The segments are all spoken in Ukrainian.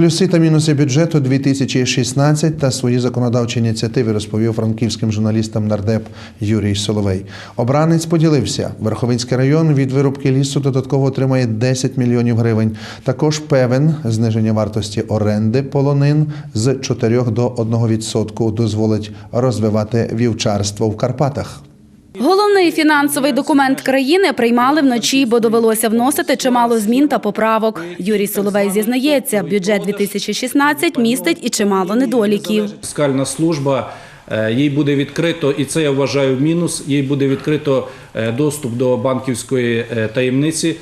Плюси та мінуси бюджету 2016 та свої законодавчі ініціативи розповів франківським журналістам нардеп Юрій Соловей. Обранець поділився. Верховинський район від вирубки лісу додатково отримає 10 мільйонів гривень. Також певен зниження вартості оренди полонин з 4 до 1% дозволить розвивати вівчарство в Карпатах. Головний фінансовий документ країни приймали вночі, бо довелося вносити чимало змін та поправок. Юрій Соловей зізнається, бюджет 2016 містить і чимало недоліків. Фіскальна служба е, їй буде відкрито, і це я вважаю мінус. Їй буде відкрито е, доступ до банківської е, таємниці.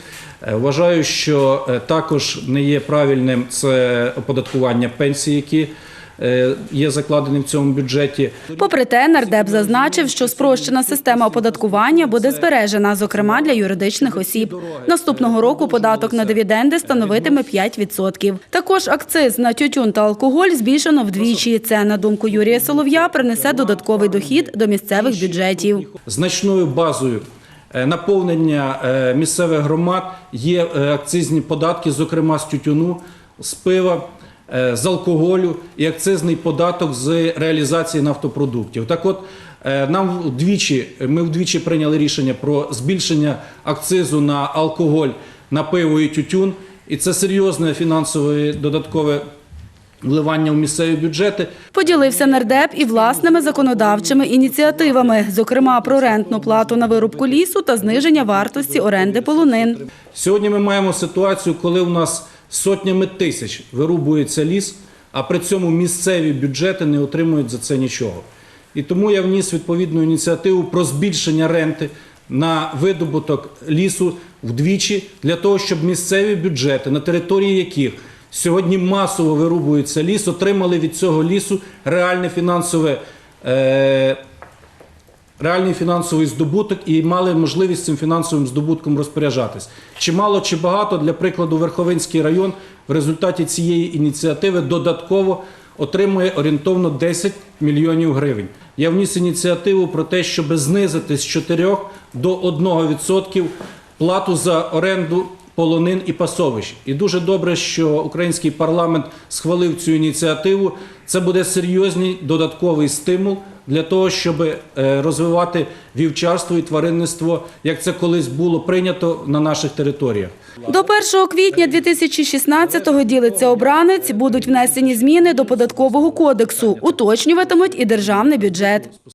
Вважаю, що також не є правильним це оподаткування пенсій, які є закладені в цьому бюджеті. Попри те, нардеп зазначив, що спрощена система оподаткування буде збережена, зокрема для юридичних осіб. Наступного року податок на дивіденди становитиме 5%. Також акциз на тютюн та алкоголь збільшено вдвічі. Це, на думку Юрія Солов'я, принесе додатковий дохід до місцевих бюджетів. Значною базою е, наповнення е, місцевих громад є е, акцизні податки, зокрема з тютюну, з пива, е, з алкоголю і акцизний податок з реалізації нафтопродуктів. Так от е, нам вдвічі ми вдвічі прийняли рішення про збільшення акцизу на алкоголь, на пиво і тютюн, і це серйозне фінансове додаткове вливання в місцеві бюджети. Поділився нардеп і власними законодавчими ініціативами, зокрема про рентну плату на вирубку лісу та зниження вартості оренди полонин. Сьогодні ми маємо ситуацію, коли у нас сотнями тисяч вирубується ліс, а при цьому місцеві бюджети не отримують за це нічого. І тому я вніс відповідну ініціативу про збільшення ренти на видобуток лісу вдвічі для того, щоб місцеві бюджети, на території яких сьогодні масово вирубується ліс, отримали від цього лісу реальне фінансове. Е- реальний фінансовий здобуток і мали можливість цим фінансовим здобутком розпоряджатись. Чи мало, чи багато, для прикладу, Верховинський район в результаті цієї ініціативи додатково отримує орієнтовно 10 мільйонів гривень. Я вніс ініціативу про те, щоб знизити з 4 до 1% плату за оренду полонин і пасовищ. І дуже добре, що український парламент схвалив цю ініціативу. Це буде серйозний додатковий стимул для того, щоб е, розвивати вівчарство і тваринництво, як це колись було прийнято на наших територіях. До 1 квітня 2016-го, ділиться обранець, будуть внесені зміни до податкового кодексу, уточнюватимуть і державний бюджет.